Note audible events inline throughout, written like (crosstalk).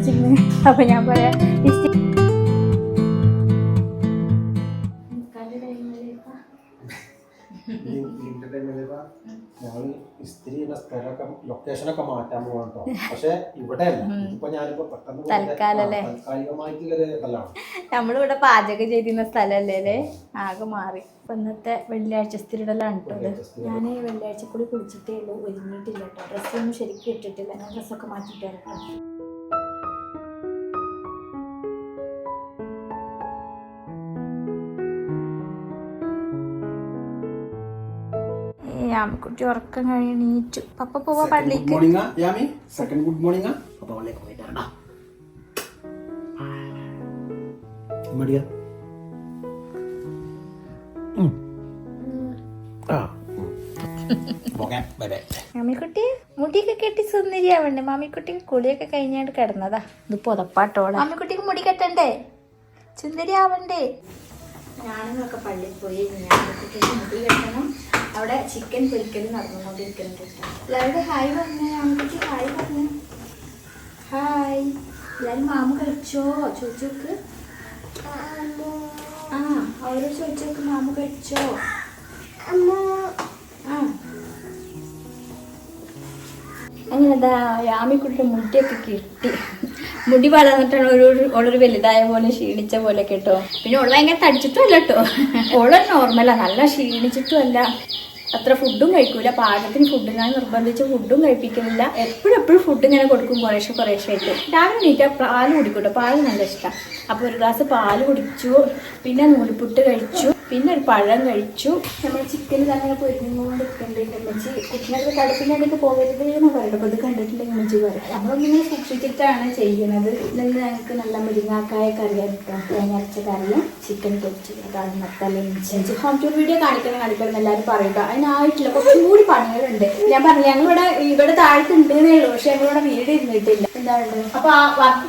ഒട്ടിച്ചിരുന്നു അപ്പൊ ഞാൻ പറയാം ലൊക്കേഷനൊക്കെ മാറ്റാൻ കേട്ടോ പക്ഷെ ഇവിടെ ഇപ്പൊ ഞാനിപ്പോ പെട്ടെന്ന് നമ്മളിവിടെ പാചകം ചെയ്തിരുന്ന സ്ഥലല്ലേ ആകെ മാറി. ഇപ്പൊ ഇന്നത്തെ വെള്ളിയാഴ്ച സ്ഥിരടലാണ് കേട്ടോ ഞാൻ വെള്ളിയാഴ്ച കൂടി കുളിച്ചിട്ടേ ഉള്ളൂ. ഒരുങ്ങിയിട്ടില്ല കേട്ടോ ഡ്രസ്സൊന്നും ശരിക്കും ഇട്ടിട്ടില്ല. ഞാൻ ഡ്രസ്സൊക്കെ മാറ്റിയിട്ട് കേട്ടോ കുട്ടി ഉറക്കം കഴിഞ്ഞീറ്റു പപ്പ പോവാ പള്ളിക്ക്. യാമി. സെക്കൻഡ് ഗുഡ് മോർണിംഗ് അപ്പൊ അവളേക്ക് പോയിട്ട് വരണ്ട മടിയാ ഓക്കെ ബൈ ബൈ. മാമിക്കുട്ടി മുടിയൊക്കെ കെട്ടി സുന്ദരിയാവണ്ടേ? മാമിക്കുട്ടിക്ക് കുളിയൊക്കെ കഴിഞ്ഞാണ്ട് കിടന്നതാ. ഇത് പുതപ്പാട്ടോളെ മാമിക്കുട്ടിക്ക് മുടി കെട്ടണ്ടേ? സുന്ദരിയാവണ്ടേ? ഞാനൊക്കെ പള്ളിയിൽ പോയി ഞാൻ മുടി കെട്ടണം. അവിടെ ചിക്കൻ പൊരിക്കൽ നടന്നുകൊണ്ടിരിക്കുന്നുണ്ട് എല്ലാവരുടെ ഹായ് പറഞ്ഞേ അമ്മയ്ക്ക് ഹായ് പറഞ്ഞു. ഹായ് എല്ലാവരും മാമ കഴിച്ചോ? ചോദിച്ചോക്ക് ആ അവരോട് ചോദിച്ചോക്ക് മാമ കഴിച്ചോ? ആ. അങ്ങനെ ദാ യാമിക്കുട്ടിയുടെ മുട്ടയൊക്കെ കിട്ടി. മുടി വളർന്നിട്ടാണ് ഒരു ഓളൊരു വലുതായ പോലെ ക്ഷീണിച്ച പോലെ കേട്ടോ പിന്നെ ഓൾ ഭയങ്കര തടിച്ചിട്ടും അല്ല കേട്ടോ ഓൾ നോർമലാ നല്ല ക്ഷീണിച്ചിട്ടും അല്ല അത്ര ഫുഡും കഴിക്കൂല. പാകത്തിന് ഫുഡ് ഞാൻ നിർബന്ധിച്ച് ഫുഡും കഴിപ്പിക്കുന്നില്ല. എപ്പോഴും എപ്പോഴും ഫുഡ് ഇങ്ങനെ കൊടുക്കും കുറേശ്ശെ കുറേശ്ശെ ആയിട്ട്. രാവിലെ നീറ്റാ പാൽ കുടിക്കൂട്ടോ. പാൽ നല്ല ഇഷ്ടമാണ് അപ്പോൾ ഒരു ഗ്ലാസ് പാൽ കുടിച്ചു. പിന്നെ നൂലിപ്പുട്ട് കഴിച്ചു. പിന്നെ ഒരു പഴം കഴിച്ചു. നമ്മൾ ചിക്കൻ തന്നെ പൊരിഞ്ഞുകൊണ്ട് നിൽക്കുന്നുണ്ട് അമ്മച്ചി കടുപ്പിന്റെ ഇടയ്ക്ക് പോകരുത് എന്ന് പറയട്ടെ അപ്പോൾ ഇത് കണ്ടിട്ടുണ്ടെങ്കിൽ അമ്മച്ചി പറയാം നമ്മളൊന്നിങ്ങനെ സൂക്ഷിച്ചിട്ടാണ് ചെയ്യുന്നത്. ഇന്ന് ഞങ്ങൾക്ക് നല്ല മുരിങ്ങാക്കായ കറിയാണ് തേങ്ങ അരച്ച കറിയും ചിക്കൻ പൊരിച്ചു അതാണ് മത്തല ഇഞ്ചി ഹോം ടൂർ വീഡിയോ കാണിക്കണം കാണിക്കണം എല്ലാവരും പറയുക. അതിനായിട്ടില്ല കുറച്ചും കൂടി പണികളുണ്ട്. ഞാൻ പറഞ്ഞു ഞങ്ങളിവിടെ ഇവിടെ താഴത്തുണ്ടെന്നേ ഉള്ളൂ. പക്ഷെ ഞങ്ങളിവിടെ വീട് ഇരുന്നിട്ടില്ല. അപ്പൊ ആ വർക്ക്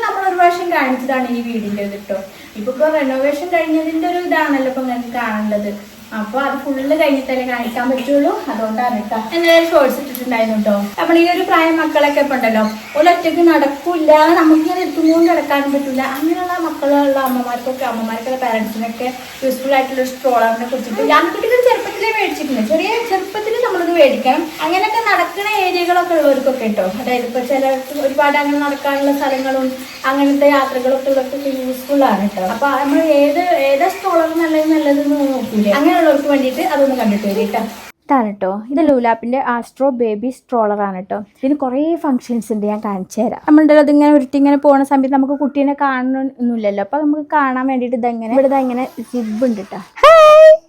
നമ്മൾ ഒരു കാണിച്ചതാണ് ഈ വീടിന്റെ കേട്ടോ ഇപ്പൊ റെനോവേഷൻ കഴിഞ്ഞതിന്റെ ഒരു ഇതാണല്ലോ ഇപ്പൊ നിങ്ങൾക്ക് കാണേണ്ടത് അപ്പൊ അത് ഫുള്ള് കഴിഞ്ഞിട്ടല്ലേ കാണിക്കാൻ പറ്റുള്ളൂ. അതുകൊണ്ടാണ് കേട്ടോ എന്തായാലും ഷോർട്സ് ഇട്ടിട്ടുണ്ടായിരുന്നു കേട്ടോ ഈ ഒരു പ്രായം മക്കളൊക്കെ ഇപ്പൊ ഉണ്ടല്ലോ. ഒരു ഒറ്റയ്ക്ക് നടക്കൂല നമുക്കിങ്ങനെ എത്തുമ്പോഴും കിടക്കാനും പറ്റില്ല അങ്ങനെയുള്ള മക്കളുള്ള അമ്മമാർക്കൊക്കെ അമ്മമാർക്കുള്ള പാരന്റ്സിനൊക്കെ യൂസ്ഫുൾ ആയിട്ടുള്ള ഒരു സ്ട്രോളറിനെ കുറിച്ചിട്ട് ഞാൻ കുട്ടികൾ ചെറുപ്പത്തിലേ മേടിച്ചിട്ടുണ്ട്. ചെറിയ ചെറുപ്പത്തിൽ നമ്മളിത് മേടിക്കണം. അങ്ങനെയൊക്കെ നടക്കുന്ന ഏരിയകളൊക്കെ ഉള്ളവർക്കൊക്കെ കേട്ടോ അതായത് ഇപ്പൊ ചില ഒരുപാട് അങ്ങനെ നടക്കാനുള്ള സ്ഥലങ്ങളും അങ്ങനത്തെ യാത്രകളൊക്കെ ഉള്ളവർക്കൊക്കെ യൂസ്ഫുൾ ആണ് കേട്ടോ അപ്പൊ നമ്മൾ ഏത് ഏതാ സ്ട്രോളർ നല്ലത് നല്ലതെന്ന് നോക്കൂലേ. അങ്ങനെയുള്ളവർക്ക് വേണ്ടിയിട്ട് അതൊന്ന് കണ്ടിട്ട് വരും കേട്ടോ. ഇതാണ് കേട്ടോ ഇത് ലൂലാപ്പിന്റെ ആസ്ട്രോ ബേബി സ്ട്രോളർ ആണ് കേട്ടോ ഇതിന് കുറേ ഫങ്ഷൻസ് ഉണ്ട് ഞാൻ കാണിച്ചു തരാം. നമ്മളുടെ അതിങ്ങനെ ഉരുട്ടി ഇങ്ങനെ പോകുന്ന സമയത്ത് നമുക്ക് കുട്ടീനെ കാണണമെന്നില്ലല്ലോ അപ്പൊ നമുക്ക് കാണാൻ വേണ്ടിയിട്ട് ഇതെങ്ങനെ ഇവിടെ ഇങ്ങനെ ജിബ് ഉണ്ട് കേട്ടോ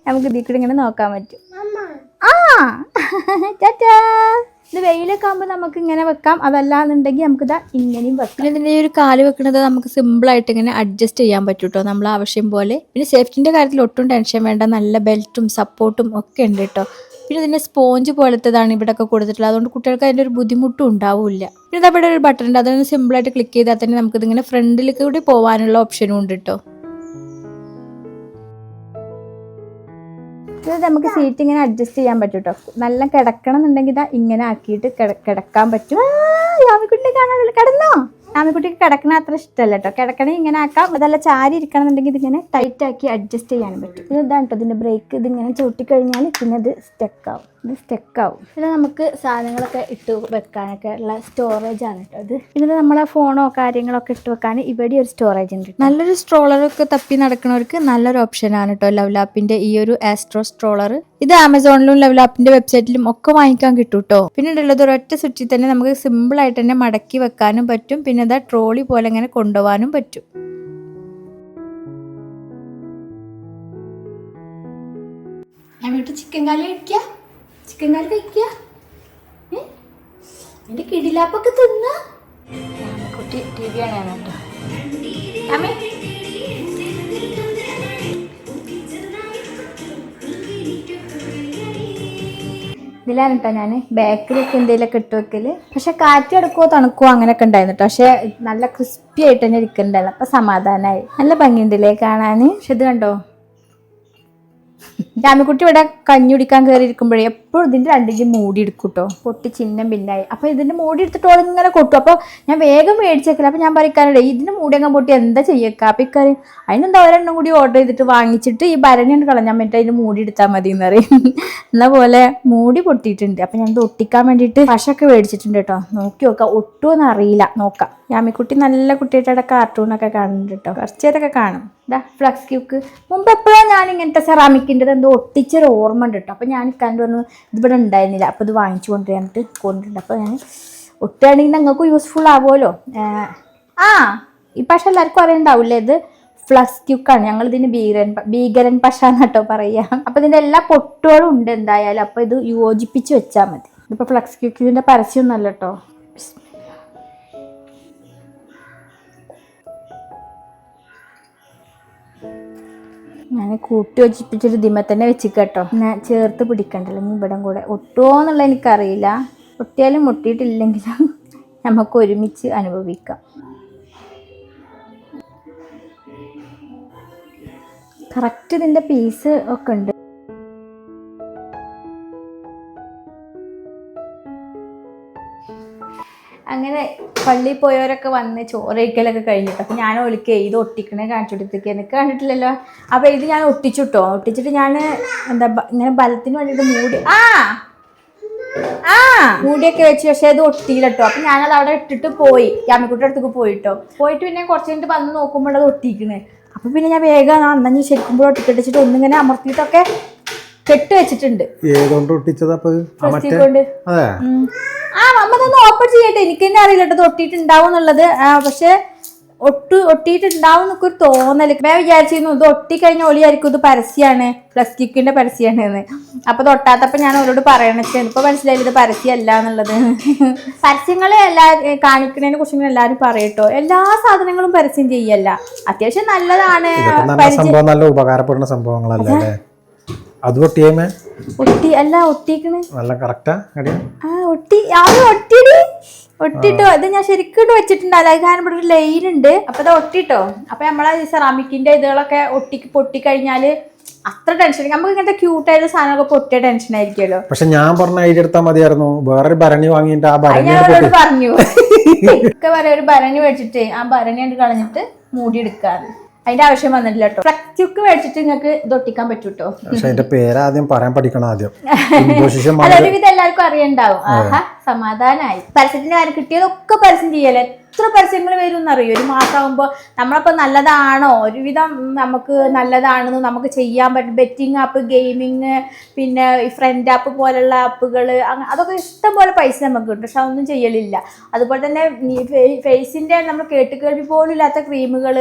നമുക്ക് ഇതിൽ കൂടി ഇങ്ങനെ നോക്കാൻ പറ്റും. ആ! (laughs) ടാറ്റാ ഇത് വെയിലൊക്കെ ആകുമ്പോൾ നമുക്ക് ഇങ്ങനെ വെക്കാം. അതല്ലാന്നുണ്ടെങ്കിൽ നമുക്ക് ഇതാ ഇങ്ങനെയും വെക്കാം. പിന്നെ ഇതിന്റെ ഒരു കാൽ വെക്കുന്നത് നമുക്ക് സിമ്പിളായിട്ട് ഇങ്ങനെ അഡ്ജസ്റ്റ് ചെയ്യാൻ പറ്റൂട്ടോ. നമ്മൾ ആവശ്യം പോലെ. പിന്നെ സേഫ്റ്റിന്റെ കാര്യത്തിൽ ഒട്ടും ടെൻഷൻ വേണ്ട. നല്ല ബെൽറ്റും സപ്പോർട്ടും ഒക്കെ ഉണ്ട് കേട്ടോ പിന്നെ ഇതിന്റെ സ്പോഞ്ച് പോലത്തേതാണ് ഇവിടെ ഒക്കെ കൊടുത്തിട്ടുള്ളത്. അതുകൊണ്ട് കുട്ടികൾക്ക് അതിന്റെ ഒരു ബുദ്ധിമുട്ടും ഉണ്ടാവില്ല. പിന്നെ ഇതവിടെ ഒരു ബട്ടൺ ഉണ്ട്. അതൊന്ന് സിമ്പിളായിട്ട് ക്ലിക്ക് ചെയ്താൽ തന്നെ നമുക്കിതിങ്ങനെ ഫ്രണ്ടിലേക്ക് കൂടി പോകാനുള്ള ഓപ്ഷനും ഉണ്ട് കേട്ടോ ഇത് നമുക്ക് സീറ്റ് ഇങ്ങനെ അഡ്ജസ്റ്റ് ചെയ്യാൻ പറ്റും കേട്ടോ നല്ല കിടക്കണം എന്നുണ്ടെങ്കിൽ ഇതാ ഇങ്ങനെ ആക്കിയിട്ട് കിടക്കാൻ പറ്റും. കാണാൻ കിടന്നോ? ആമിക്കുട്ടിക്ക് കിടക്കണ അത്ര ഇഷ്ടമല്ല കേട്ടോ കിടക്കണേ ഇങ്ങനെ ആക്കാം. അതല്ല ചാരി ഇരിക്കണം എന്നുണ്ടെങ്കിൽ ഇതിങ്ങനെ ടൈറ്റ് ആക്കി അഡ്ജസ്റ്റ് ചെയ്യാൻ പറ്റും. ഇത് ഇതാണ് കേട്ടോ ഇതിന്റെ ബ്രേക്ക് ഇതിങ്ങനെ ചൂട്ടിക്കഴിഞ്ഞാൽ കഴിഞ്ഞാൽ പിന്നെ അത് സ്റ്റക്ക് ആവും. ഇത് സ്റ്റക്ക് ആവും. പിന്നെ നമുക്ക് സാധനങ്ങളൊക്കെ ഇട്ട് വെക്കാനൊക്കെ ഉള്ള സ്റ്റോറേജ് ആണ് കേട്ടോ ഇത്. പിന്നെ നമ്മളെ ഫോണോ കാര്യങ്ങളൊക്കെ ഇട്ട് വെക്കാൻ ഇവിടെ ഒരു സ്റ്റോറേജ് ഉണ്ട് നല്ലൊരു സ്ട്രോളറൊക്കെ തപ്പി നടക്കുന്നവർക്ക് നല്ലൊരു ഓപ്ഷനാണ് കേട്ടോ ലവ്ലാപ്പിന്റെ ഈ ഒരു ആസ്ട്രോ സ്ട്രോളർ ഇത് ആമസോണിലും ലവ്ലാപ്പിന്റെ വെബ്സൈറ്റിലും ഒക്കെ വാങ്ങിക്കാൻ കിട്ടും കേട്ടോ. പിന്നെ ഉള്ളത് ഒരൊറ്റ സ്വിച്ചിൽ തന്നെ നമുക്ക് സിമ്പിൾ ആയിട്ട് തന്നെ മടക്കി വെക്കാനും പറ്റും. പിന്നെ ഇതാ ട്രോളി പോലെ ഇങ്ങനെ കൊണ്ടുപോകാനും പറ്റും. ഞാൻ വീട്ടിൽ ചിക്കൻ കാലി കഴിക്കുക ചിക്കൻ കറി കഴിക്കുക? എന്റെ കിടിലാപ്പൊക്കെ തിന്ന? കുട്ടി ടി വി ആണ് കേട്ടോ. അമ്മേ. ഇതിലാണ് ഞാൻ ബേക്കറിയൊക്കെ എന്തെങ്കിലുമൊക്കെ ഇട്ട് വെക്കൽ. പക്ഷെ കാറ്റ് എടുക്കുവോ തണുക്കുവോ അങ്ങനെയൊക്കെ ഉണ്ടായിരുന്നു കേട്ടോ. പക്ഷെ നല്ല ക്രിസ്പി ആയിട്ട് തന്നെ ഇരിക്കുന്നുണ്ടല്ലോ അപ്പൊ സമാധാനമായി നല്ല ഭംഗിയുണ്ടല്ലേ കാണാൻ പക്ഷെ ഇത് കണ്ടോ? രാമിക്കുട്ടി ഇവിടെ കഞ്ഞി കുടിക്കാൻ കയറി ഇരിക്കുമ്പോഴേ എപ്പോഴും ഇതിന്റെ രണ്ടിഞ്ച് മൂടി എടുക്കും കേട്ടോ പൊട്ടി ചിഹ്നം പിന്നായി. അപ്പോൾ ഇതിന്റെ മൂടി എടുത്തിട്ട് ഇങ്ങനെ കൊട്ടും. അപ്പോൾ ഞാൻ വേഗം മേടിച്ചേക്കില്ല അപ്പോൾ ഞാൻ പറിക്കാനുണ്ട് ഇതിന്റെ മൂടി അങ്ങ് പൊട്ടി. എന്താ ചെയ്യേക്ക? അപ്പോൾ ഇക്കാര്യം അതിനെന്താ ഒരെണ്ണം കൂടി ഓർഡർ ചെയ്തിട്ട് വാങ്ങിച്ചിട്ട് ഈ ഭരണി കളഞ്ഞാൽ പറ്റും അതിന് മൂടി എടുത്താൽ മതി എന്ന് പറയും. (laughs) എന്ന പോലെ മൂടി പൊട്ടിയിട്ടുണ്ട്. അപ്പോൾ ഞാൻ ഇത് ഒട്ടിക്കാൻ വേണ്ടിയിട്ട് പശൊക്കെ മേടിച്ചിട്ടുണ്ട് കേട്ടോ നോക്കി നോക്കാം ഒട്ടുമെന്ന് അറിയില്ല. നോക്കാം. യാമിക്കുട്ടി നല്ല കുട്ടിയുടെ കാർട്ടൂണൊക്കെ കാണുന്നുണ്ട് കേട്ടോ കുറച്ച് നേരമൊക്കെ കാണും. ഇതാ ഫ്ലക്സ് ക്യൂക്ക്. മുമ്പ് എപ്പോഴാണ് ഞാൻ ഇങ്ങനത്തെ സെറാമിക്കിന്റെ എന്തോ ഒട്ടിച്ചൊരു ഓർമ്മ ഉണ്ട് കേട്ടോ അപ്പോൾ ഞാൻ കണ്ടു വന്നു ഇതിവിടെ ഉണ്ടായിരുന്നില്ല. അപ്പോൾ ഇത് വാങ്ങിച്ചു കൊണ്ടുവരാനിട്ട് കൊണ്ടിട്ടുണ്ട് അപ്പോൾ ഞാൻ ഒട്ടുകയാണെങ്കിൽ നിങ്ങൾക്ക് യൂസ്ഫുൾ ആവുമല്ലോ. ആ ഈ പക്ഷ എല്ലാവർക്കും അറിയണ്ടാവില്ലേ ഇത്? ഫ്ലക്സ് ക്യൂക്കാണ് ഞങ്ങൾ ഇതിന് ഭീകരൻ ഭീകരൻ പശ എന്നിട്ടോ പറയാം. അപ്പോൾ ഇതിന്റെ എല്ലാ പൊട്ടുകളും ഉണ്ട് എന്തായാലും. അപ്പോൾ ഇത് യോജിപ്പിച്ച് വെച്ചാൽ മതി. ഇതിപ്പോൾ ഫ്ലക്സ് ക്യൂക്കിന്റെ പരസ്യമൊന്നുമല്ല കേട്ടോ. ഞാൻ കൂട്ടി വച്ചിപ്പിച്ചൊരു ദിമ തന്നെ വെച്ച് കേട്ടോ ഞാൻ ചേർത്ത് പിടിക്കണ്ടല്ലോ ഇനി ഇവിടം കൂടെ. ഒട്ടുമോ എന്നുള്ള എനിക്കറിയില്ല. ഒട്ടിയാലും ഒട്ടിയിട്ടില്ലെങ്കിലും (laughs) നമുക്ക് ഒരുമിച്ച് അനുഭവിക്കാം. കറക്റ്റ് ഇതിന്റെ പീസ് ഒക്കെ ഉണ്ട്. അങ്ങനെ പള്ളിയിൽ പോയവരൊക്കെ വന്ന് ചോറയിക്കലൊക്കെ കഴിഞ്ഞിട്ട് അപ്പം ഞാൻ ഒളിക്കുക ഇത് ഒട്ടിക്കണേ കാണിച്ചുകൊടുത്തേക്ക് എനിക്ക് കണ്ടിട്ടില്ലല്ലോ? അപ്പോൾ ഇത് ഞാൻ ഒട്ടിച്ചു കേട്ടോ ഒട്ടിച്ചിട്ട് ഞാൻ എന്താ ഇങ്ങനെ ബലത്തിന് വേണ്ടിയിട്ട് മൂടി ആ ആ മൂടിയൊക്കെ വെച്ച് പക്ഷേ അത് ഒട്ടിയില്ല കേട്ടോ അപ്പം ഞാനത് അവിടെ ഇട്ടിട്ട് പോയി. യാമിക്കുട്ടി അടുത്തേക്ക് പോയിട്ടോ. പോയിട്ട് പിന്നെ കുറച്ച് കഴിഞ്ഞിട്ട് വന്ന് നോക്കുമ്പോൾ അത് ഒട്ടിക്കണ്. അപ്പം പിന്നെ ഞാൻ വേഗം അന്നഞ്ഞ് ശരിക്കുമ്പോൾ ഒട്ടിക്കെട്ടിച്ചിട്ട് ഒന്നിങ്ങനെ അമർത്തിയിട്ടൊക്കെ കെട്ട് വെച്ചിട്ടുണ്ട്. ഏതുകൊണ്ട് ഒട്ടിച്ചത് അപ്പൊ ഇത്? ആ ഇതൊന്ന് ഓപ്പൺ ചെയ്യട്ടെ. എനിക്ക് തന്നെ അറിയില്ല കേട്ടോ തൊട്ടിട്ടുണ്ടാവും എന്നുള്ളത്. പക്ഷെ ഒട്ടു ഒട്ടിയിട്ടുണ്ടാവും എന്നൊക്കെ ഒരു തോന്നൽ. ഞാൻ വിചാരിച്ചിരുന്നു ഇത് ഒട്ടിക്കഴിഞ്ഞ ഒളിയായിരിക്കും ഇത് പരസ്യമാണ് പ്ലസ്റ്റിക്കിന്റെ പരസ്യമാണ് എന്ന് അപ്പൊ തൊട്ടാത്തപ്പോ ഞാൻ അവരോട് പറയണേ ഇപ്പൊ മനസ്സിലായില്ല ഇത് പരസ്യമല്ല എന്നുള്ളത്. പരസ്യങ്ങളെ എല്ലാ കാണിക്കുന്നതിനെ കുറിച്ച് എല്ലാവരും പറയട്ടോ. എല്ലാ സാധനങ്ങളും പരസ്യം ചെയ്യല്ല. അത്യാവശ്യം നല്ലതാണ്. നല്ല ഉപകാരപ്പെടുന്ന സംഭവങ്ങളല്ലേ അത്. ഒട്ടി അല്ല ഒട്ടിക്കണ്. നല്ല കറക്റ്റാ ആ ഒട്ടി അത് ഒട്ടിടി. ഒട്ടിട്ടോ ഇത് ഞാൻ ശരിക്കും വെച്ചിട്ടുണ്ട്. അത് കാരണം ഇവിടെ ഒരു ലൈൻ ഉണ്ട്. അപ്പൊ ഇത് ഒട്ടിട്ടോ. അപ്പൊ നമ്മളെ ഈ സെറാമിക്കിന്റെ ഇതുകളൊക്കെ ഒട്ടി പൊട്ടിക്കഴിഞ്ഞാൽ അത്ര ടെൻഷൻ നമുക്ക് ഇങ്ങനത്തെ ക്യൂട്ട് ആയിട്ട് സാധനമൊക്കെ പൊട്ടിയ ടെൻഷൻ ആയിരിക്കുമല്ലോ. പക്ഷെ ഞാൻ പറഞ്ഞ ഐഡിയ എടുത്താൽ മതിയായിരുന്നു. വേറൊരു ഭരണി വാങ്ങിയിട്ട് ആ ഭരണി ഞാൻ അവരോട് പറഞ്ഞു. (laughs) ഒക്കെ പറയാം ഒരു ഭരണി മേടിച്ചിട്ട് ആ ഭരണി കൊണ്ട് കളഞ്ഞിട്ട് മൂടി എടുക്കാറ് അതിന്റെ ആവശ്യം വന്നിട്ടില്ല കേട്ടോ ഫ്ലക്സ്യുക്ക് മേടിച്ചിട്ട് നിങ്ങൾക്ക് ഇതൊട്ടിക്കാൻ പറ്റൂ കേട്ടോ പക്ഷെ അതിന്റെ പേര് ആദ്യം പറയാൻ പഠിക്കണം ആദ്യം. (laughs) ഒരുവിധം എല്ലാവർക്കും അറിയണ്ടാവും. ആഹാ. സമാധാനായി. പരസ്യത്തിന്റെ കാര്യം കിട്ടിയതൊക്കെ പരസ്യം ചെയ്യല്ലേ? എത്ര പരസ്യങ്ങൾ വരും എന്നറിയോ ഒരു മാസമാകുമ്പോൾ നമ്മളപ്പോ നല്ലതാണോ? ഒരുവിധം നമുക്ക് നല്ലതാണെന്ന് നമുക്ക് ചെയ്യാൻ പറ്റും. ബെറ്റിംഗ് ആപ്പ് ഗെയിമിങ് പിന്നെ ഈ ഫ്രണ്ട് ആപ്പ് പോലുള്ള ആപ്പുകൾ അതൊക്കെ ഇഷ്ടം പോലെ പൈസ നമുക്ക് കിട്ടും പക്ഷെ അതൊന്നും ചെയ്യലില്ല. അതുപോലെ തന്നെ ഫേസിന്റെ നമ്മൾ കേട്ട് കേൾവി പോലും ഇല്ലാത്ത ക്രീമുകൾ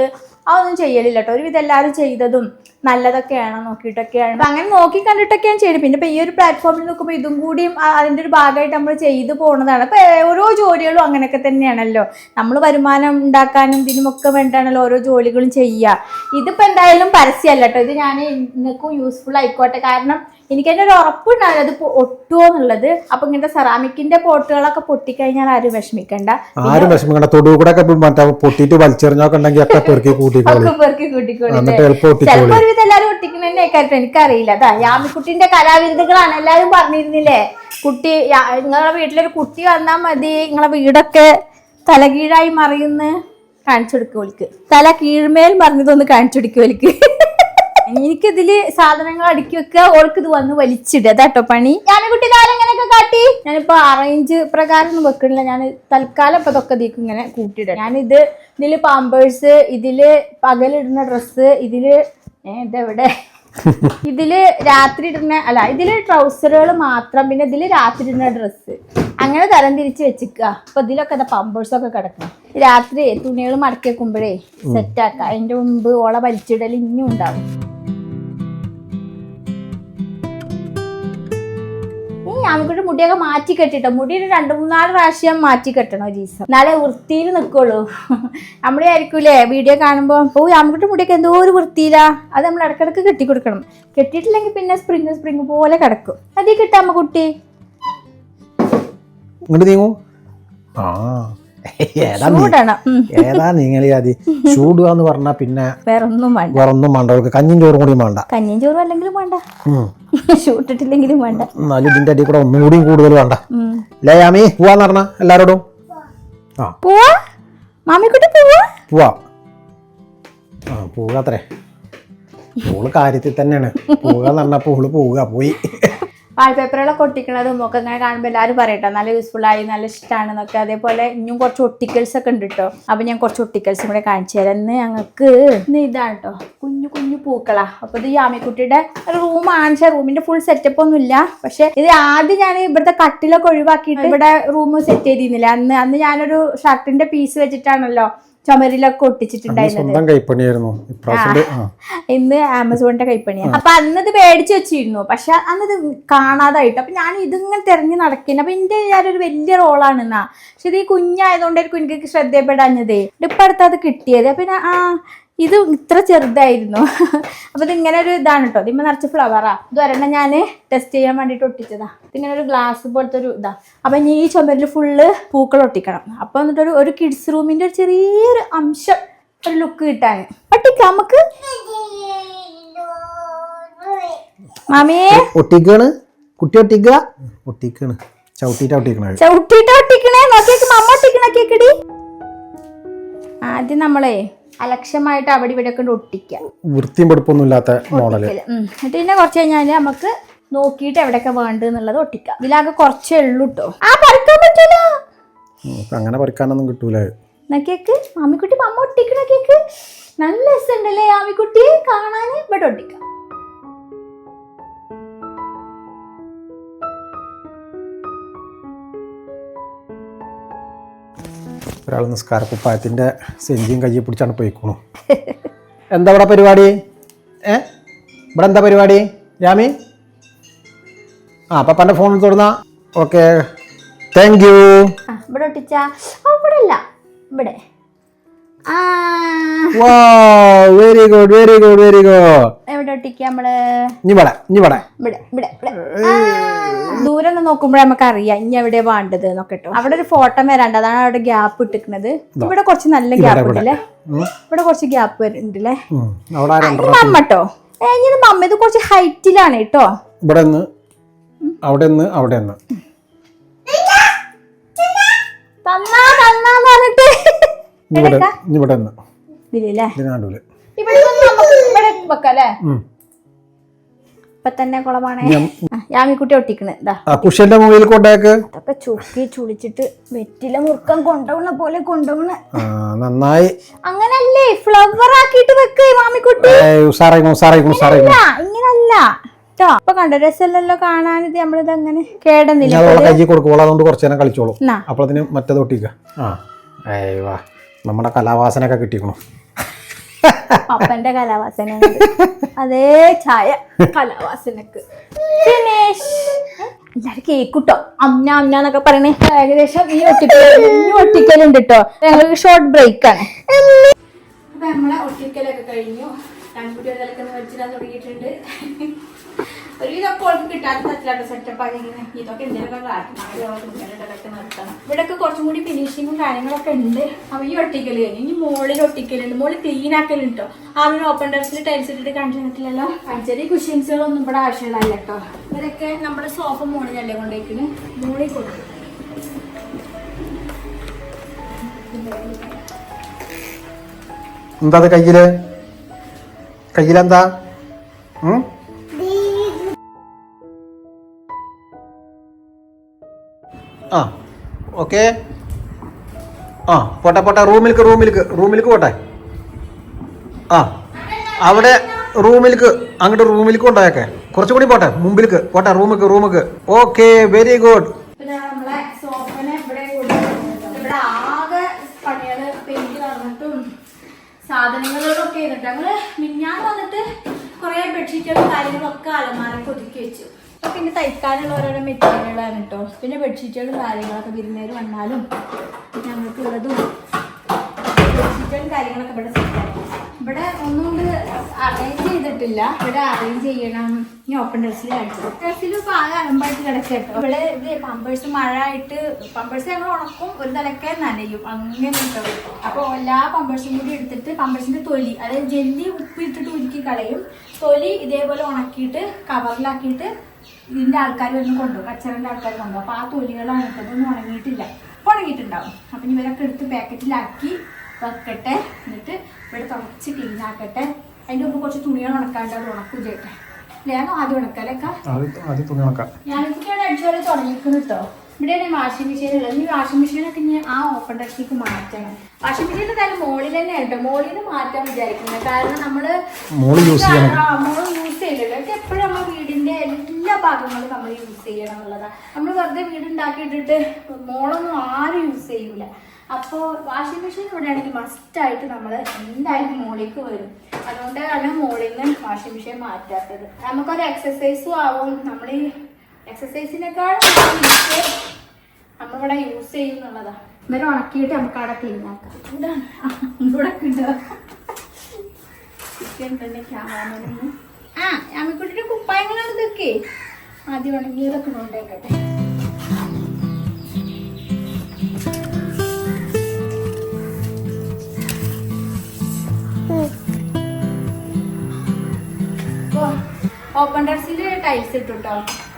അതൊന്നും ചെയ്യലില്ല കേട്ടോ. ഒരുവിധം എല്ലാവരും ചെയ്തതും നല്ലതൊക്കെയാണോ നോക്കിയിട്ടൊക്കെയാണ്. അപ്പം അങ്ങനെ നോക്കി കണ്ടിട്ടൊക്കെയാണ് ചെയ്യുന്നത് പിന്നെ ഇപ്പം ഈ ഒരു പ്ലാറ്റ്ഫോമിൽ നോക്കുമ്പോൾ ഇതും കൂടിയും അതിന്റെ ഒരു ഭാഗമായിട്ട് നമ്മൾ ചെയ്തു പോകുന്നതാണ് അപ്പൊ ഓരോ ജോലികളും അങ്ങനെയൊക്കെ തന്നെയാണല്ലോ. നമ്മൾ വരുമാനം ഉണ്ടാക്കാനും ഇതിനുമൊക്കെ വേണ്ടിയാണല്ലോ ഓരോ ജോലികളും ചെയ്യുക. ഇതിപ്പോ എന്തായാലും പരസ്യമല്ല കേട്ടോ ഇത് ഞാൻ നിങ്ങൾക്കും യൂസ്ഫുൾ ആയിക്കോട്ടെ. കാരണം എനിക്ക് അതിന്റെ ഒരു ഉറപ്പുണ്ടാവില്ല. അത് ഒട്ടുമോ എന്നുള്ളത്. അപ്പൊ ഇങ്ങനത്തെ സെറാമിക്കിന്റെ പോട്ടുകളൊക്കെ പൊട്ടിക്കഴിഞ്ഞാൽ ആരും വിഷമിക്കണ്ട. ആരും വിഷമിക്കണ്ട. തൊടു കൂടെ പൊട്ടിയിട്ട് വലിച്ചെറിഞ്ഞൊക്കെ ഉണ്ടെങ്കിൽ ഒക്കെ പെറുക്കി കൂട്ടിക്കോളി എല്ലാരും എനിക്കറിയില്ല. അതാ യാമിക്കുട്ടിന്റെ കലാവിരുദ്ധകളാണ് എല്ലാരും പറഞ്ഞിരുന്നില്ലേ? കുട്ടി നിങ്ങളുടെ വീട്ടിലൊരു കുട്ടി വന്നാൽ മതി. നിങ്ങളെ വീടൊക്കെ തലകീഴായി മറിയുന്ന കാണിച്ചു കൊടുക്കുവോലിക്ക് തല കീഴ്മേൽ മറിഞ്ഞതൊന്ന് കാണിച്ചു കൊടുക്കുവോലിക്ക് എനിക്കിതിൽ സാധനങ്ങൾ അടുക്കി വെക്കുക ഓൾക്ക് ഇത് വന്ന് വലിച്ചിടുക. കേട്ടോ പണി. ഞാൻ കുട്ടി ഇങ്ങനെയൊക്കെ കാട്ടി. ഞാനിപ്പോ അറേഞ്ച് പ്രകാരം ഒന്നും വെക്കണില്ല. ഞാൻ തൽക്കാലം ഇപ്പൊ ഇതൊക്കെ ഇതിക്ക് ഇങ്ങനെ കൂട്ടിയിടാം ഞാനിത് ഇതിൽ പാമ്പേഴ്സ് ഇതിൽ പകലിടുന്ന ഡ്രസ്സ് ഇതിൽ ഏ, ഇതെവിടെ? (laughs) ഇതിൽ രാത്രി ഇടുന്ന അല്ല ഇതിൽ ട്രൗസറുകൾ മാത്രം പിന്നെ ഇതിൽ രാത്രി ഇടുന്ന ഡ്രസ്സ് അങ്ങനെ തരം തിരിച്ച് വെച്ചിക്ക അപ്പൊ ഇതിലൊക്കെ പമ്പേഴ്സ് ഒക്കെ കിടക്കണം. രാത്രി തുണികൾ മടക്കി വെക്കുമ്പോഴേ സെറ്റാക്കാം അതിന്റെ മുമ്പ് ഓളെ വലിച്ചിടൽ ഇനിയും ഉണ്ടാവും. ഞാമിക്കൂട്ട് മുടിയൊക്കെ മാറ്റി കെട്ടിട്ടോ. മുടി രണ്ട് മൂന്നാൽ പ്രാവശ്യം മാറ്റി കെട്ടണോ ജീസ നല്ല വൃത്തിയിൽ നിൽക്കുള്ളൂ നമ്മുടെ ആയിരിക്കൂലേ? വീഡിയോ കാണുമ്പോൾ ഓ ഞാമിക്കൂട്ട് മുടിയൊക്കെ എന്തോ ഒരു വൃത്തിയിലാ. അത് നമ്മൾ ഇടക്കിടക്ക് കെട്ടി കൊടുക്കണം കെട്ടിയിട്ടില്ലെങ്കിൽ പിന്നെ സ്പ്രിങ് സ്പ്രിങ് പോലെ കിടക്കും. അതീ കിട്ടാമ്മ കുട്ടി? നീങ്ങൂ. ആ. (laughs) ഏതാ. ഏതാ നിങ്ങൾ അതി? ചൂടുക എന്ന് പറഞ്ഞാൽ പിന്നെ വേറൊന്നും വേണ്ട. വേറെ ഒന്നും വേണ്ട. അവർക്ക് കഞ്ഞിയും ചോറും കൂടി വേണ്ട. കഞ്ഞിയും ചോറും അല്ലെങ്കിലും വേണ്ട. (laughs) ചൂട്ടിട്ടില്ലെങ്കിലും വേണ്ട. എന്നാലും ഇതിന്റെ അടി കൂടെ ഒന്നും കൂടിയും കൂടുതൽ വേണ്ട. അല്ലേ യാമി പോവാന്ന് പറഞ്ഞ എല്ലാരോടും? ആ. പോവാ? മാമിക്കുട്ടി പോവാ? പോവാ. ആ ഓൾ കാര്യത്തിൽ തന്നെയാണ്. പോവാന്ന് പറഞ്ഞ ഓൾ പോവുക പോയി. വാൾപേപ്പറുകളൊക്കെ ഒട്ടിക്കണതും ഒക്കെ ഇങ്ങനെ കാണുമ്പോൾ എല്ലാവരും പറയട്ടെ നല്ല യൂസ്ഫുൾ ആയി നല്ല ഇഷ്ടമാണ് എന്നൊക്കെ അതേപോലെ ഇനിയും കുറച്ച് ഒട്ടിക്കൽസ് ഒക്കെ ഉണ്ട് കേട്ടോ അപ്പൊ ഞാൻ കുറച്ച് ഒട്ടിക്കൽസും കൂടെ കാണിച്ചു തരാം. ഇന്ന് ഞങ്ങൾക്ക് ഇന്ന് ഇതാണ് കേട്ടോ കുഞ്ഞു കുഞ്ഞു പൂക്കളാ. അപ്പൊ ഇത് യാമിക്കുട്ടിയുടെ റൂം ആണിച്ച റൂമിന്റെ ഫുൾ സെറ്റപ്പ് ഒന്നും ഇല്ല. പക്ഷെ ഇത് ആദ്യം ഞാൻ ഇവിടുത്തെ കട്ടിലൊക്കെ ഒഴിവാക്കിയിട്ട് ഇവിടെ റൂം സെറ്റ് ചെയ്തിരുന്നില്ല. അന്ന് അന്ന് ഞാനൊരു ഷർട്ടിന്റെ പീസ് വെച്ചിട്ടാണല്ലോ ചുമരിലൊക്കെ ഒട്ടിച്ചിട്ടുണ്ടായിരുന്നത്. സ്വന്തം കൈപ്പണിയായിരുന്നു. ഇന്ന് ആമസോണിന്റെ കൈപ്പണിയാണ് അപ്പൊ അന്നത് മേടിച്ചു വെച്ചിരുന്നു. പക്ഷെ അന്നത് കാണാതായിട്ട്. അപ്പൊ ഞാൻ ഇതിങ്ങനെ തെരഞ്ഞു നടക്കുന്നു അപ്പൊ എന്റെ ഞാനൊരു ഒരു വലിയ റോളാണ് എന്നാ പക്ഷെ ഇത് ഈ കുഞ്ഞായതുകൊണ്ടായിരിക്കും എനിക്ക് ശ്രദ്ധയപ്പെടാഞ്ഞതേ. ഇപ്പൊ അടുത്ത് അത് കിട്ടിയത്. അപ്പൊ ആ ഇത് ഇത്ര ചെറുതായിരുന്നു. (laughs) അപ്പൊ ഇത് ഇങ്ങനെ ഒരു ഇതാണ് കേട്ടോ ഇതിമ്മ നിറച്ച് ഫ്ലവറാ ഇത് ഒരെണ്ണം ഞാൻ ടെസ്റ്റ് ചെയ്യാൻ വേണ്ടിട്ട് ഒട്ടിച്ചതാ. ഇതിങ്ങനെ ഒരു ഗ്ലാസ് പോലത്തെ ഒരു ഇതാ. അപ്പൊ ഇനി ഈ ചുമരിൽ ഫുള്ള് പൂക്കൾ ഒട്ടിക്കണം. അപ്പൊ എന്നിട്ടൊരു ഒരു കിഡ്സ് റൂമിന്റെ ഒരു ചെറിയൊരു അംശം ഒരു ലുക്ക് കിട്ടാൻ ഒട്ടിക്കാം നമുക്ക് മാമിയെ? ഒട്ടിക്കാണ്? കുട്ടി ഒട്ടിക്കുക ഒട്ടിക്കാണ്. ചവിട്ടിട്ട് ഒട്ടിക്കണത്. ചവിട്ടിട്ട് ഒട്ടിക്കണേ? നോക്കിയേക്ക് മമ്മ ഒട്ടിക്കണ കേക്കടി ആദ്യം നമ്മളെ അലക്ഷ്യമായിട്ട് അവിടെ ഇവിടെ കൊണ്ട് ഒട്ടിക്കാം വൃത്തിയും ഇല്ലാത്ത മോഡൽ എന്നിട്ട് പിന്നെ കുറച്ച് കഴിഞ്ഞാൽ നമുക്ക് നോക്കിയിട്ട് എവിടെയൊക്കെ വേണ്ടെന്നുള്ളത് ഒട്ടിക്കാം. ഇതിലാകെ കുറച്ചേ ഉള്ളൂ കേട്ടോ ആ പറിക്കാൻ പറ്റൂല. അങ്ങനെ പറിക്കാനൊന്നും കിട്ടൂല. നോക്കിയേക്ക് മാമിക്കുട്ടി മമ്മ ഒട്ടിക്കണ കേക്ക്. നല്ല രസമുണ്ടല്ലേ മാമിക്കുട്ടി? കാണാൻ ഇവിടെ ഒട്ടിക്കാം. ഒരാൾ നിസ്കാരക്കുപ്പായത്തിന്റെ സെഞ്ചിയും കയ്യെ പിടിച്ചാണ് പോയിക്കണു. എന്താ ഇവിടെ പരിപാടി? ഏ? ഇവിടെ എന്താ പരിപാടി? രാമി? ആ പപ്പന്റെ ഫോണിൽ തുറന്ന ഓക്കെ താങ്ക് യു ഇവിടെ ഒട്ടിച്ചാ. ആ, ഇവിടെ. അല്ല ഇവിടെ very good very good very good എവിടെ ഒട്ടിക്ക നമ്മൾ? ഇനി ഇവിടെ ഇനി ഇവിടെ. ഇവിടെ ഇവിടെ ദൂരെ നിന്ന് നോക്കുമ്പോഴേ നമുക്ക് അറിയാം ഇനി എവിടെ വേണ്ടത് എന്നൊക്കെ കേട്ടോ അവിടെ ഒരു ഫോട്ടോ വരാണ്ട്. അതാണ് അവിടെ ഗ്യാപ്പ് ഇട്ടിക്കുന്നത് ഇവിടെ കുറച്ച് നല്ല ഗ്യാപ്പ് ഉണ്ട് അല്ലേ ഇവിടെ കുറച്ച് ഗ്യാപ്പ് വരുന്നുണ്ട് അല്ലേ ഉം. അവിടെ ആ രണ്ടെണ്ണം മമ്മ ഇത് കുറച്ച് ഹൈറ്റിലാണ് കേട്ടോ ഇവിടെ നിന്ന് അവിടെ നിന്ന് അവിടെ നിന്ന്. ഇവിടെ ഇവിടെ നിന്ന്. ഇതിലല്ലേ ഇവിടെ നമുക്ക് ഇവിടെ വെക്കാം അല്ലേ. ഇപ്പൊ തന്നെ കുളമാണ് യാമിക്കുട്ടി ഒട്ടിക്കണേ. കുഷന്റെ മുകളിൽ കൊണ്ടേക്ക്. അതൊക്കെ ചുക്കി ചുളിച്ചിട്ട് വെറ്റില മുറുക്കം കൊണ്ടുപോണ പോലെ കൊണ്ടുപോണ നന്നായി. അങ്ങനല്ലേ? ഫ്ലവർ ആക്കിയിട്ട് വെക്ക് മാമിക്കുട്ടി. ഇങ്ങനല്ല കേട്ടോ അപ്പൊ കണ്ട രസമല്ലല്ലോ കാണാനിത് നമ്മളിത് അങ്ങനെ കേടുന്നില്ല. ഞാൻ അവളെ കയ്യിൽ കൊടുക്കും അതുകൊണ്ട് കുറച്ച് നേരം കളിച്ചോളൂ. അപ്പോഴത്തിന് മറ്റേത് ഒട്ടിക്കുക നമ്മുടെ കലാവാസനൊക്കെ കിട്ടിക്കണു. അപ്പന്റെ കലാവാസന അതേ ചായ കലാവാസനക്ക്. ഫിനിഷ് എല്ലാരും കേക്കുട്ടോ? അമ്മ അമ്മ എന്നൊക്കെ പറയണേ. ഏകദേശം ഈ ഒട്ടിക്കൽ ഈ ഒട്ടിക്കലുണ്ട് കേട്ടോ ഞങ്ങൾക്ക് ഷോർട്ട് ബ്രേക്ക് ആണ്. അപ്പൊ നമ്മളെ ഒട്ടിക്കലൊക്കെ കഴിഞ്ഞു. കൺകുട്ടികളൊക്കെ മേടിച്ചിടാൻ തുടങ്ങിയിട്ടുണ്ട്. ഒരു ഇതൊക്കെ ഓൾക്ക് കിട്ടാത്ത തരത്തിലാണ് സെറ്റപ്പ് ആക്കി ഇങ്ങനെ ഇതൊക്കെ എന്തെങ്കിലുമൊക്കെ കാട്ടണം നിർത്തണം. ഇവിടെയൊക്കെ കുറച്ചും കൂടി ഫിനിഷിങ്ങും കാര്യങ്ങളൊക്കെ ഉണ്ട്. അവ ഈ ഒട്ടിക്കൽ കഴിഞ്ഞു ഇനി മോളിൽ ഒട്ടിക്കലുണ്ട്. മോളിൽ ക്ലീൻ ആക്കലുണ്ട് കേട്ടോ ആ ഒരു ഓപ്പൺ ടെറസിൽ ടൈൽസ് ഇട്ടിട്ട് കണ്ടിട്ടില്ലല്ലോ അഞ്ചരി കുഷ്യൻസുകളൊന്നും ഇവിടെ ആവശ്യമില്ല കേട്ടോ ഇവരൊക്കെ നമ്മുടെ സോഫ മോളിലല്ലേ കൊണ്ടേക്കുന്നു മോളിൽ കൊടുക്കും. എന്താ അത് കയ്യിൽ? കയ്യിലെന്താ? ഉം? ആ ഓക്കെ ആ പോട്ടെ പോട്ടെ റൂമിലേക്ക് റൂമിലേക്ക് റൂമിലേക്ക് പോട്ടെ. ആ അവിടെ റൂമിലേക്ക് അങ്ങോട്ട് റൂമിലേക്ക് ഉണ്ടായേക്കെ കുറച്ചും കൂടി പോട്ടെ മുമ്പിലേക്ക് പോട്ടെ റൂമിലേക്ക് റൂമിലേക്ക് ഓക്കെ വെരി ഗുഡ് സാധനങ്ങളൊക്കെ ചെയ്തിട്ട് ഞങ്ങൾ മിഞ്ഞാന്ന് വന്നിട്ട് കുറെ ബെഡ്ഷീറ്റുകളും കാര്യങ്ങളൊക്കെ അലമാരൊക്കെ ഒതുക്കി വെച്ചു. പിന്നെ തയ്ക്കാനുള്ള ഓരോരോ മെറ്റീരിയലാണ് കേട്ടോ പിന്നെ ബെഡ്ഷീറ്റുകളും കാര്യങ്ങളൊക്കെ വിരുന്നേര് വന്നാലും ഞങ്ങൾക്ക് ഉള്ളതും ബെഡ്ഷീറ്റുകളും കാര്യങ്ങളൊക്കെ ഇവിടെ ഇവിടെ ഒന്നുകൊണ്ട് അറേഞ്ച് ചെയ്തിട്ടില്ല. ഇവിടെ അറേഞ്ച് ചെയ്യണം. ഇനി ഓപ്പൺ ഡ്രസ്സിൽ കാണിച്ചു ഡ്രസ്സിൽ ഇപ്പൊ ആകെ അലമ്പായിട്ട് കിടക്കട്ടോ ഇവിടെ ഇത് പമ്പേഴ്സ് മഴ ആയിട്ട് പമ്പേഴ്സ് ഞങ്ങൾ ഉണക്കും ഒരു തലക്കെ നനയും. അങ്ങനെ കിട്ടും അപ്പൊ എല്ലാ പമ്പേഴ്സും കൂടി എടുത്തിട്ട് പമ്പേഴ്സിന്റെ തൊലി അതായത് ജെല്ലി ഉപ്പിട്ടിട്ട് ഉരുക്കി കളയും. തൊലി ഇതേപോലെ ഉണക്കിയിട്ട് കവറിലാക്കിയിട്ട് ഇതിന്റെ ആൾക്കാർ വന്ന് കൊണ്ടുപോകും കച്ചറിന്റെ ആൾക്കാർ കൊണ്ടുപോകും. അപ്പൊ ആ തൊലികളാണ് ഇട്ടതൊന്നും ഉണങ്ങിയിട്ടില്ല. ഉണങ്ങിയിട്ടുണ്ടാവും. അപ്പൊ ഇവരൊക്കെ എടുത്ത് പാക്കറ്റിലാക്കി വെക്കട്ടെ. എന്നിട്ട് ഇവിടെ തുടച്ച് ക്ലീൻ ആക്കട്ടെ. അതിന്റെ മുമ്പ് കുറച്ച് തുണികൾ ഉണക്കാണ്ട് അത് ഉണക്കും ചെയ്യട്ടെ. ലേഖം ആദ്യം ഉണക്കാലൊക്കെ ഞാനിതൊക്കെയാണ് അടിച്ചുപോലെ തുടങ്ങിക്കുന്നു കേട്ടോ ഇവിടെയാണ് വാഷിംഗ് മെഷീൻ ഉള്ളത്. ഈ വാഷിംഗ് മെഷീനൊക്കെ ഇനി ആ ഓപ്പൺ ടെക്സ്റ്റിക്ക് മാറ്റണം. വാഷിംഗ് മെഷീൻ എന്തായാലും മോളിൽ തന്നെ കേട്ടോ മോളിൽ നിന്ന് മാറ്റാൻ വിചാരിക്കുന്നത് കാരണം നമ്മൾ മോൾ യൂസ് ചെയ്യണം. മോൾ യൂസ് ചെയ്യില്ലല്ലോ ഇത് എപ്പോഴും നമ്മൾ വീടിന്റെ എല്ലാ ഭാഗങ്ങളും നമ്മൾ യൂസ് ചെയ്യണം എന്നുള്ളതാണ് നമ്മൾ വെറുതെ വീട് ഉണ്ടാക്കിയിട്ടിട്ട് മോളൊന്നും ആരും യൂസ് ചെയ്യൂല. അപ്പോൾ വാഷിംഗ് മെഷീൻ ഇവിടെ ആണെങ്കിൽ മസ്റ്റ് ആയിട്ട് നമ്മൾ എന്തായാലും മോളിലേക്ക് വരും. അതുകൊണ്ടാണ് മോളിൽ നിന്ന് വാഷിംഗ് മെഷീൻ മാറ്റാത്തത്. നമുക്കൊരു എക്സസൈസും ആവും. നമ്മൾ ഈ എക്സസൈസിനേക്കാളും നമ്മളിവിടെ യൂസ് ചെയ്യുന്നുള്ളതാ. ഇവരെ ഉണക്കിയിട്ട് നമുക്ക് അവിടെ ക്ലീൻ ആക്കാം. ചിക്കൻ തന്നെ ക്യാമറമാനൊന്ന്? ആ അമ്മിക്കുട്ടിയുടെ കുപ്പായങ്ങളാണ് ഇതൊക്കെ ആദ്യം ഉണങ്ങിയതൊക്കെ കൊണ്ടേക്കട്ടെ ഓപ്പൺ ടെറസിൽ ടൈൽസ് ഇട്ടു കേട്ടോ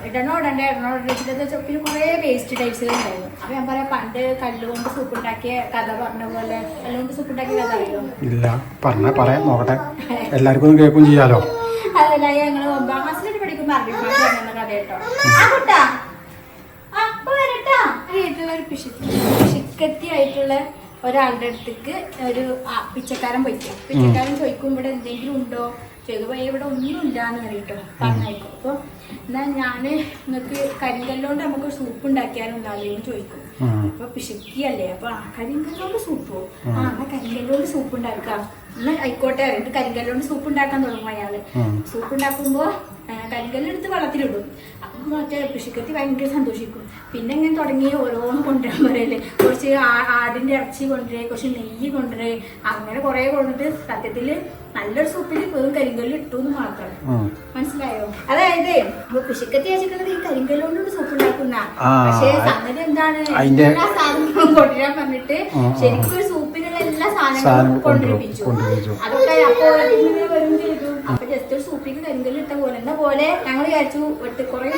ഇടണോ ഇടണ്ടേ ഇടണോ വെച്ചാൽ പിന്നെ കുറേ വേസ്റ്റ് ടൈൽസുകൾ ഉണ്ടായിരുന്നു അപ്പൊ ഞാൻ പറയാം പണ്ട് കല്ലുകൊണ്ട് സൂപ്പ് ഉണ്ടാക്കിയ കഥ പറഞ്ഞ പോലെ കല്ലുകൊണ്ട് സൂപ്പ് ഉണ്ടാക്കിയ കഥ അറിയോ? ഇല്ല. പറഞ്ഞ പറയാം നോക്കട്ടെ. എല്ലാവർക്കും കേൾക്കും ചെയ്യാലോ? അതല്ല ഞങ്ങൾ ഒമ്പതാം ക്ലാസ്സിൽ പഠിക്കുമ്പോ അറബി ഭാഷ പറഞ്ഞ കഥ കേട്ടോ. ആ കുട്ടാ. വരട്ടാ. ആയിട്ടുള്ള ഒരു പിശു പിശുക്കത്തി ആയിട്ടുള്ള ഒരാളുടെ അടുത്തേക്ക് ഒരു പിച്ചക്കാരൻ പോയിക്കും. പിച്ചക്കാരൻ ചോദിക്കും ഇവിടെ എന്തെങ്കിലും ഉണ്ടോ? ചെയ്തു പോയി ഇവിടെ ഒന്നും ഇല്ലാന്ന് പറയട്ടോ പറഞ്ഞേക്കും അപ്പൊ എന്നാ ഞാൻ നിങ്ങക്ക് കരിങ്കല്ലോണ്ട് നമുക്ക് സൂപ്പ് ഉണ്ടാക്കിയാലുണ്ടാവില്ലെന്ന് ചോദിക്കും. അപ്പൊ പിശുക്കിയല്ലേ അപ്പൊ ആ കരിങ്കല്ലോണ്ട് സൂപ്പോ ആ. എന്നാ കരിങ്കല്ലോണ്ട് സൂപ്പ് ഉണ്ടാക്കാം. എന്നാ ആയിക്കോട്ടെ അറിയിട്ട് കരിങ്കല്ലോണ്ട് സൂപ്പ് ഉണ്ടാക്കാൻ തുടങ്ങും അയാൾ. സൂപ്പ് ഉണ്ടാക്കുമ്പോ കരിങ്കല്ലെടുത്ത് വെള്ളത്തിലിടും അപ്പം മറ്റേ പിശുക്കത്തി ഭയങ്കര സന്തോഷിക്കും. പിന്നെ ഇങ്ങനെ തുടങ്ങി ഓരോന്ന് കൊണ്ടുവരാൻ പറയല്ലേ കുറച്ച് ആടിന്റെ ഇറച്ചി കൊണ്ടുവരേ കുറച്ച് നെയ്യ് കൊണ്ടുവരേ അങ്ങനെ കുറെ കൊണ്ടിട്ട് സത്യത്തിൽ നല്ലൊരു സൂപ്പിൽ വെറും കരിങ്കല്ല് ഇട്ടു എന്ന് മാത്രം മനസ്സിലായോ? അതായത് കൃഷിക്കത്തി വെച്ചിട്ടുള്ളത് ഈ കരിങ്കല്ലുകൊണ്ട് സൂപ്പ് ഉണ്ടാക്കുന്ന പക്ഷേ സംഗതി എന്താണ്? എല്ലാ സാധനങ്ങളും കൊണ്ടുവരാൻ പറഞ്ഞിട്ട്. ശരിക്കും ഒരു സൂപ്പിനുള്ള എല്ലാ സാധനങ്ങളും കൊണ്ടുവരും, കൊണ്ടുവരിപ്പിച്ചു. അതൊക്കെ അപ്പോൾ വരും ചെയ്തു. അപ്പൊ ജസ്റ്റ് ഒരു സൂപ്പിക്ക് കരിങ്കല്ല് ഇട്ട പോലെ എന്താ പോലെ? ഞങ്ങൾ വിചാരിച്ചു വെട്ട് കുറെ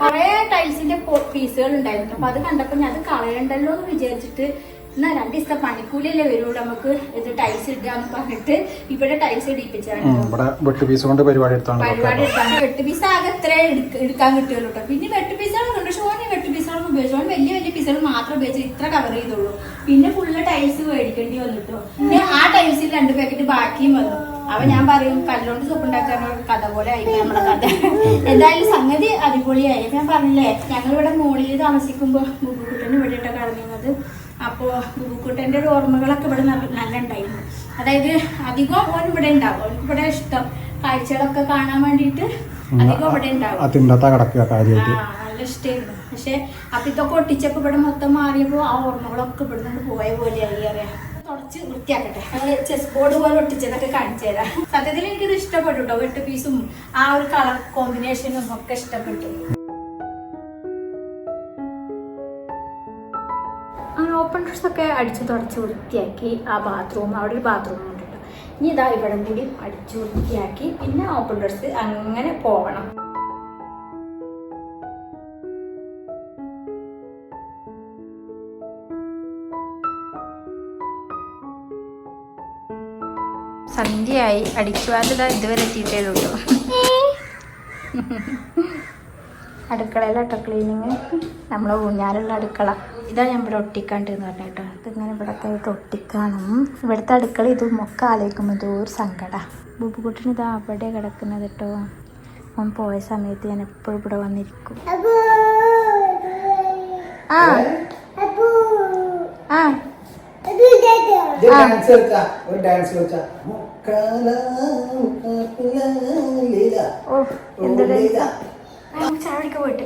കുറെ ടൈൽസിന്റെ പീസുകൾ ഉണ്ടായിരുന്നു അപ്പൊ അത് കണ്ടപ്പോ ഞാൻ അത് കളയണ്ടല്ലോ എന്ന് വിചാരിച്ചിട്ട് എന്നാ രണ്ട് ദിവസത്തെ പണിക്കൂലിയല്ലേ വരുള്ളൂ. നമുക്ക് ഇത് ടൈൽസ് ഇടാന്ന് പറഞ്ഞിട്ട് ഇവിടെ ടൈൽസ് ഇടിപ്പിച്ചാണ്. വെട്ട് പീസ് കൊണ്ട് പരിപാടി എടുത്താണ് പരിപാടി എടുത്താണ്. വെട്ട് പീസ് ആകെ എത്ര എടുക്കാൻ കിട്ടുമല്ലോ കേട്ടോ പിന്നെ വെട്ട് പീസുകളുണ്ട് ഷോണി വെട്ട് പീസുകളൊന്നും ഉപയോഗിച്ചു വലിയ വലിയ പീസുകൾ മാത്രം ഉപയോഗിച്ച് ഇത്ര കവർ ചെയ്തുള്ളൂ പിന്നെ ഫുള്ള് ടൈൽസ് മേടിക്കേണ്ടി വന്നിട്ടോ. പിന്നെ ആ ടൈൽസിൽ രണ്ട് പാക്കറ്റ് ബാക്കിയും വന്നു. അപ്പൊ ഞാൻ പറയും കല്ലോണ്ട് സൂപ്പ് ഉണ്ടാക്കാൻ കഥ പോലെ ആയി നമ്മുടെ കഥ. എന്തായാലും സംഗതി അടിപൊളിയായി. ഞാൻ പറഞ്ഞില്ലേ ഞങ്ങൾ ഇവിടെ മുകളിൽ താമസിക്കുമ്പോ ബുബുക്കുട്ടന് ഇവിടെ കടന്നിരുന്നത് അപ്പോ ബുബുക്കുട്ടന്റെ ഒരു ഓർമ്മകളൊക്കെ ഇവിടെ നല്ല ഉണ്ടായിരുന്നു അതായത് അധികം ഓൻ ഇവിടെ ഉണ്ടാവും. ഓൻ ഇവിടെ ഇഷ്ടം. കാഴ്ചകളൊക്കെ കാണാൻ വേണ്ടിയിട്ട് അധികം ഇവിടെ ഉണ്ടാവും. നല്ല ഇഷ്ടമായിരുന്നു പക്ഷെ അപ്പിത്തൊക്കെ ഇതൊക്കെ ഒട്ടിച്ചപ്പോ ഇവിടെ മൊത്തം മാറിയപ്പോൾ ആ ഓർമ്മകളൊക്കെ ഇവിടെ നിന്ന് പോയ പോലെയായി അറിയാം. തുടച്ച് വൃത്തിയാക്കട്ടെ. ഞങ്ങൾ ചെസ് ബോർഡ് പോലെ ഒട്ടിച്ചതൊക്കെ കാണിച്ചു തരാം. സത്യത്തിൽ എനിക്കിത് ഇഷ്ടപ്പെട്ടു കേട്ടോ വെട്ട് പീസും ആ ഒരു കളർ കോമ്പിനേഷനും ഒക്കെ ഇഷ്ടപ്പെട്ടു. ഓപ്പൺ ഡ്രസ് ഒക്കെ അടിച്ച് തുടച്ച് വൃത്തിയാക്കി ആ ബാത്റൂം അവിടെ ഒരു ബാത്റൂം ഉണ്ട് കേട്ടോ. ഇനി ഇതാ ഇവിടെ കൂടി അടിച്ച് വൃത്തിയാക്കി പിന്നെ ഓപ്പൺ ഡ്രസ് അങ്ങനെ പോകണം സന്ധ്യയായി. അടിച്ചുവാലിതാ ഇതുവരെ എത്തിയിട്ടേ ഉള്ളൂ. (laughs) അടുക്കളയിലാട്ടോ ക്ലീനിങ് നമ്മൾ ഊഞ്ഞാലുള്ള അടുക്കള. ഇതാ ഞാൻ ഇവിടെ ഒട്ടിക്കാണ്ട് എന്ന് പറഞ്ഞു കേട്ടോ ഇതിങ്ങനെ ഇവിടെ ആയിട്ട് ഒട്ടിക്കണം. ഇവിടുത്തെ അടുക്കള ഇതും ഒക്കെ ആലോചിക്കുമ്പോൾ എന്തോ ഒരു സങ്കട. ബുബുകുട്ടിന് ഇതാ അവിടെ കിടക്കുന്നത് കേട്ടോ. അവൻ പോയ സമയത്ത് ഞാൻ എപ്പോഴും ഇവിടെ വന്നിരിക്കും. ആ. ആ. ഡാൻസ് വെച്ചാ ഒരു ഡാൻസ് വെച്ചാ ഓ എന്ത്. കുടിക്കാൻ പോയിട്ട്.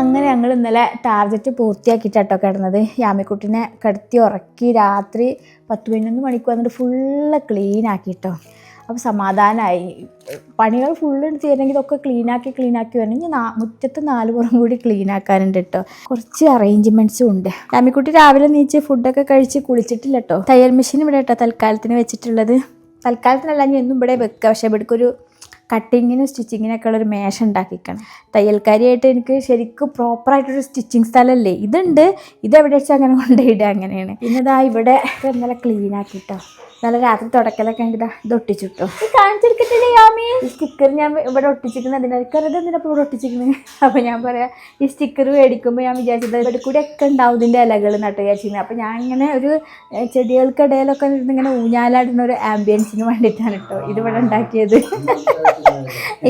അങ്ങനെ ഞങ്ങൾ ഇന്നലെ ടാർഗറ്റ് പൂർത്തിയാക്കിയിട്ടാട്ടോ കിടന്നത്. യാമിക്കുട്ടിനെ കിടത്തി ഉറക്കി രാത്രി പത്ത് പതിനൊന്ന് മണിക്ക് വന്നിട്ട് ഫുള്ള് ക്ലീൻ ആക്കിട്ടോ അപ്പോൾ സമാധാനമായി പണികൾ ഫുള്ള് തീരണമെങ്കിൽ ഇതൊക്കെ ക്ലീനാക്കി ക്ലീനാക്കി വരണമെങ്കിൽ നാ മുറ്റത്ത് നാല് പുറം കൂടി ക്ലീനാക്കാനുണ്ട് കേട്ടോ കുറച്ച് അറേഞ്ച്മെന്റ്സും ഉണ്ട്. യാമിക്കുട്ടി രാവിലെ നീച്ച് ഫുഡൊക്കെ കഴിച്ച് കുളിച്ചിട്ടില്ല കേട്ടോ തയ്യൽ മെഷീൻ ഇവിടെ കേട്ടോ തൽക്കാലത്തിന് വെച്ചിട്ടുള്ളത്. തൽക്കാലത്തിനല്ല ഞാൻ എന്നും ഇവിടെ വെക്കുക പക്ഷേ ഇവിടേക്ക് ഒരു കട്ടിങ്ങിനും സ്റ്റിച്ചിങ്ങിനൊക്കെ ഉള്ളൊരു മേശ ഉണ്ടാക്കിക്കണം തയ്യൽക്കാരിയായിട്ട് എനിക്ക് ശരിക്കും പ്രോപ്പറായിട്ടൊരു സ്റ്റിച്ചിങ് സ്ഥലമല്ലേ ഇതുണ്ട്. ഇതെവിടെ വെച്ചാൽ അങ്ങനെ കൊണ്ടുപോയിടുക അങ്ങനെയാണ്. പിന്നെ ഇതാ ഇവിടെ ഇന്നലെ ക്ലീൻ ആക്കിട്ടോ. ഇന്നലെ രാത്രി തുടക്കലൊക്കെ ഉണ്ടാ ഇതാ ഇത് ഒട്ടിച്ചിട്ടു. ഇത് കാണിച്ചെടുക്കത്തില്ലേ യാമി ഈ സ്റ്റിക്കർ ഞാൻ ഇവിടെ ഒട്ടിച്ചിരിക്കുന്നത് അതിനൊക്കെ എന്തിനാ ഇപ്പോൾ ഇവിടെ ഒട്ടിച്ചിരിക്കുന്നത് അപ്പോൾ ഞാൻ പറയാം ഈ സ്റ്റിക്കർ മേടിക്കുമ്പോൾ ഞാൻ വിചാരിച്ചത് ഇവിടെ കൂടെ ഒക്കെ ഉണ്ടാവും ഇതിന്റെ ഇലകൾ നട്ട് വിചാരിച്ചിരുന്നത് അപ്പോൾ ഞാൻ ഇങ്ങനെ ഒരു ചെടികൾക്കിടയിലൊക്കെ ഇരുന്ന് ഇങ്ങനെ ഊഞ്ഞാലാടുന്ന ഒരു ആംബിയൻസിന് വേണ്ടിയിട്ടാണ് കേട്ടോ ഇതിവിടെ ഉണ്ടാക്കിയത്.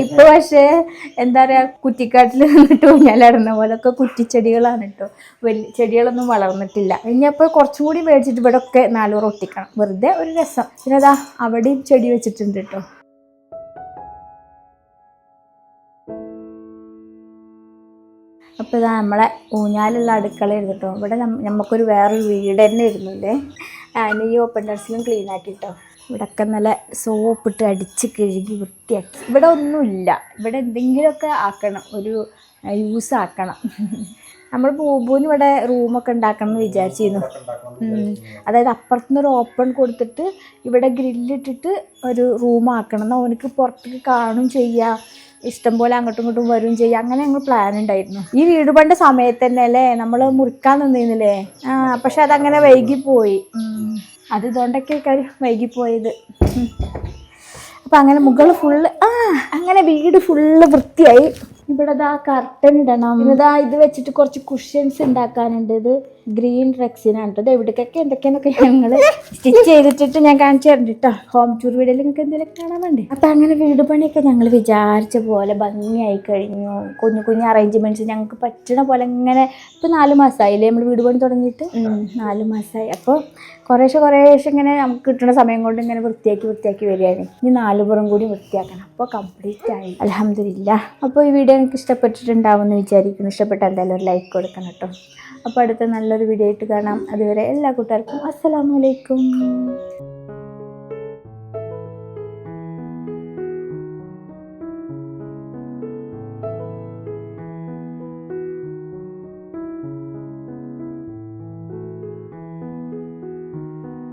ഇപ്പൊ പക്ഷേ എന്താ പറയാ കുറ്റിക്കാട്ടിൽ നിന്നിട്ട് ഊഞ്ഞാലാടുന്ന പോലൊക്കെ കുറ്റിച്ചെടികളാണ് കേട്ടോ. വലിയ ചെടികളൊന്നും വളർന്നിട്ടില്ല. ഇനിയപ്പോൾ കുറച്ചും കൂടി മേടിച്ചിട്ട് ഇവിടെ ഒക്കെ നാലൂറ് ഒട്ടിക്കണം. വെറുതെ ഒരു രസം. പിന്നെ അതാ അവിടെയും ചെടി വെച്ചിട്ടുണ്ട് കേട്ടോ അപ്പോൾ ഇതാ നമ്മളെ ഊഞ്ഞാലുള്ള അടുക്കളയായിരുന്നു കേട്ടോ ഇവിടെ നമുക്കൊരു വേറൊരു വീട് തന്നെ ഇരുന്നില്ലേ അതിന് ഈ ഓപ്പൺ ടെറസിലും ക്ലീൻ ആക്കി കേട്ടോ ഇവിടെയൊക്കെ നല്ല സോപ്പിട്ട് അടിച്ച് കഴുകി വൃത്തിയാക്കി. ഇവിടെ ഒന്നുമില്ല. ഇവിടെ എന്തെങ്കിലുമൊക്കെ ആക്കണം. ഒരു യൂസ് ആക്കണം. നമ്മൾ ബൂബുവിന് ഇവിടെ റൂമൊക്കെ ഉണ്ടാക്കണം എന്ന് വിചാരിച്ചിരുന്നു. അതായത് അപ്പുറത്തുനിന്ന് ഒരു ഓപ്പൺ കൊടുത്തിട്ട് ഇവിടെ ഗ്രില്ലിട്ടിട്ട് ഒരു റൂം ആക്കണം. എന്നാൽ അവനക്ക് പുറത്തേക്ക് കാണും ചെയ്യാം. ഇഷ്ടം പോലെ അങ്ങോട്ടും ഇങ്ങോട്ടും വരും ചെയ്യാം. അങ്ങനെ ഞങ്ങൾ പ്ലാൻ ഉണ്ടായിരുന്നു. ഈ വീട് പണ്ട സമയത്ത് തന്നെ അല്ലേ? നമ്മൾ മുറിക്കാൻ നിന്നിരുന്നില്ലേ? ആ പക്ഷെ അതങ്ങനെ വൈകിപ്പോയി. അത് ഇതുകൊണ്ടൊക്കെ കാര്യം വൈകിപ്പോയത്. അപ്പം അങ്ങനെ മുകൾ ഫുള്ള് ആ അങ്ങനെ വീട് ഫുള്ള് വൃത്തിയായി. ഇവിടെ ദാ കർട്ടൻ ഇടണം ഇതാ ഇത് വെച്ചിട്ട് കുറച്ച് കുഷ്യൻസ് ഉണ്ടാക്കാനുണ്ട് ഇത്. ഗ്രീൻ റെക്സിനാണ് കേട്ടോ എവിടേക്കൊക്കെ എന്തൊക്കെയാന്നൊക്കെ ഞങ്ങൾ സ്റ്റിച്ച് ചെയ്തിട്ടിട്ട് ഞാൻ കാണിച്ചു തരുന്നുണ്ട് കേട്ടോ ഹോം ടൂർ വീഡിയോയിൽ നിങ്ങൾക്ക് എന്തെങ്കിലും കാണാൻ വേണ്ടി? അപ്പം അങ്ങനെ വീട് പണിയൊക്കെ ഞങ്ങൾ വിചാരിച്ച പോലെ ഭംഗിയായി കഴിഞ്ഞു. കുഞ്ഞു കുഞ്ഞു അറേഞ്ച്മെന്റ്സ് ഞങ്ങൾക്ക് പറ്റണ പോലെ ഇങ്ങനെ ഇപ്പം നാല് മാസമായില്ലേ നമ്മൾ വീട് പണി തുടങ്ങിയിട്ട്? നാല് മാസമായി അപ്പോൾ കുറേശ്ശെ കുറേശ്ശെ ഇങ്ങനെ നമുക്ക് കിട്ടുന്ന സമയം കൊണ്ട് ഇങ്ങനെ വൃത്തിയാക്കി വൃത്തിയാക്കി വരികയാണ്. ഇനി നാല് പുറം കൂടി വൃത്തിയാക്കണം. അപ്പോൾ കംപ്ലീറ്റ് ആയി. അലഹമില്ല അപ്പോൾ ഈ വീഡിയോ നിങ്ങൾക്ക് ഇഷ്ടപ്പെട്ടിട്ടുണ്ടാവുമെന്ന് വിചാരിക്കുന്നു. ഇഷ്ടപ്പെട്ട എന്തായാലും ഒരു ലൈക്ക് കൊടുക്കണം കേട്ടോ അപ്പോൾ അടുത്ത വീഡിയോ ആയിട്ട് കാണാം. അതുവരെ എല്ലാ കൂട്ടുകാർക്കും അസ്സലാമലൈക്കും